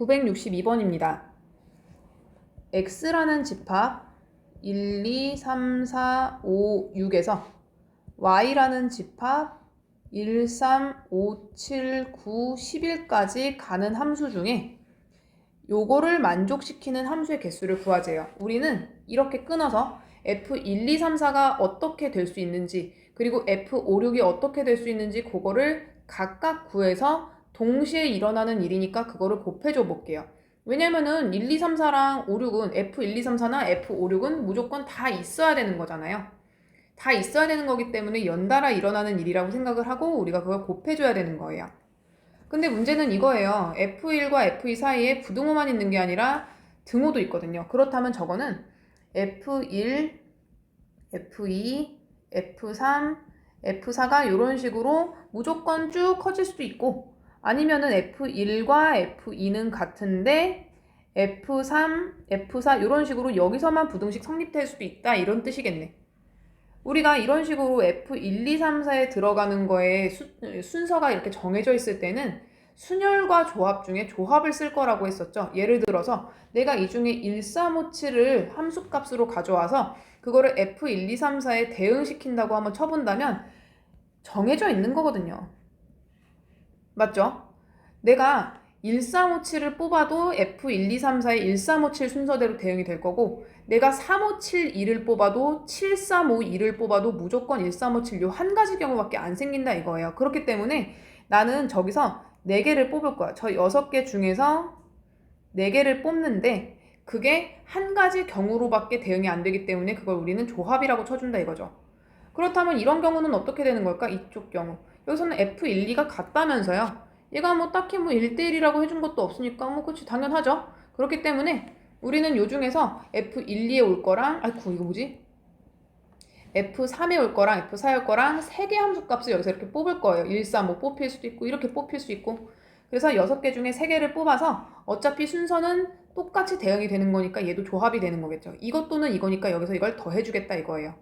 962번입니다. x라는 집합 1, 2, 3, 4, 5, 6에서 y라는 집합 1, 3, 5, 7, 9, 11까지 가는 함수 중에 요거를 만족시키는 함수의 개수를 구하재요. 우리는 이렇게 끊어서 f1, 2, 3, 4가 어떻게 될 수 있는지 그리고 f5, 6이 어떻게 될 수 있는지 그거를 각각 구해서 동시에 일어나는 일이니까 그거를 곱해줘 볼게요. 왜냐면은 1, 2, 3, 4랑 5, 6은 F1, 2, 3, 4나 F5, 6은 무조건 다 있어야 되는 거잖아요. 다 있어야 되는 거기 때문에 연달아 일어나는 일이라고 생각을 하고 우리가 그걸 곱해줘야 되는 거예요. 근데 문제는 이거예요. F1과 F2 사이에 부등호만 있는 게 아니라 등호도 있거든요. 그렇다면 저거는 F1, F2, F3, F4가 이런 식으로 무조건 쭉 커질 수도 있고 아니면은 F1과 F2는 같은데 F3, F4 이런 식으로 여기서만 부등식 성립될 수도 있다 이런 뜻이겠네. 우리가 이런 식으로 F1, 2, 3, 4에 들어가는 거에 수, 순서가 이렇게 정해져 있을 때는 순열과 조합 중에 조합을 쓸 거라고 했었죠. 예를 들어서 내가 이 중에 1, 3, 5, 7을 함수값으로 가져와서 그거를 F1, 2, 3, 4에 대응시킨다고 한번 쳐본다면 정해져 있는 거거든요. 맞죠? 내가 1357을 뽑아도 F1, 2, 3, 4의 1357 순서대로 대응이 될 거고 내가 3572를 뽑아도 7352를 뽑아도 무조건 1357 요 한 가지 경우밖에 안 생긴다 이거예요. 그렇기 때문에 나는 저기서 4개를 뽑을 거야. 저 6개 중에서 4개를 뽑는데 그게 한 가지 경우로밖에 대응이 안 되기 때문에 그걸 우리는 조합이라고 쳐준다 이거죠. 그렇다면 이런 경우는 어떻게 되는 걸까? 이쪽 경우. 여기서는 F1, 2가 같다면서요. 얘가 뭐 딱히 뭐 1대1이라고 해준 것도 없으니까 뭐 그렇지 당연하죠. 그렇기 때문에 우리는 요 중에서 F1, 2에 올 거랑 아이쿠 이거 뭐지? F3에 올 거랑 F4에 올 거랑 3개 함수 값을 여기서 이렇게 뽑을 거예요. 1, 3, 뭐 뽑힐 수도 있고 이렇게 뽑힐 수 있고 그래서 6개 중에 3개를 뽑아서 어차피 순서는 똑같이 대응이 되는 거니까 얘도 조합이 되는 거겠죠. 이것 또는 이거니까 여기서 이걸 더해주겠다 이거예요.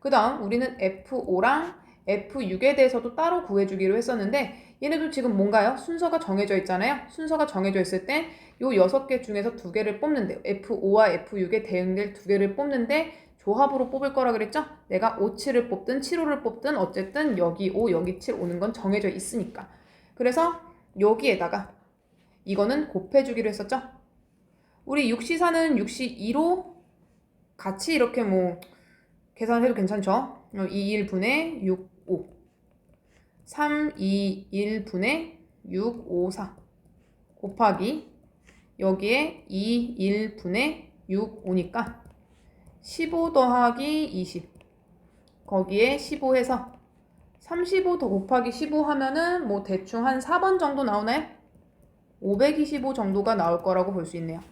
그 다음 우리는 F5랑 F6에 대해서도 따로 구해주기로 했었는데 얘네도 지금 뭔가요? 순서가 정해져 있잖아요. 순서가 정해져 있을 때요 6개 중에서 두 개를 뽑는데 F5와 F6에 대응될 두 개를 뽑는데 조합으로 뽑을 거라 그랬죠? 내가 5, 7을 뽑든 7, 5를 뽑든 어쨌든 여기 5, 여기 7 오는 건 정해져 있으니까. 그래서 여기에다가 이거는 곱해주기로 했었죠? 우리 6시4는 6시 2로 같이 이렇게 뭐 계산해도 괜찮죠? 2, 1분의 6, 5 3, 2, 1분의 6, 5, 4 곱하기 여기에 2, 1분의 6, 5니까 15 더하기 20 거기에 15 해서 35 더 곱하기 15 하면은 뭐 대충 한 4번 정도 나오나요? 525 정도가 나올 거라고 볼 수 있네요.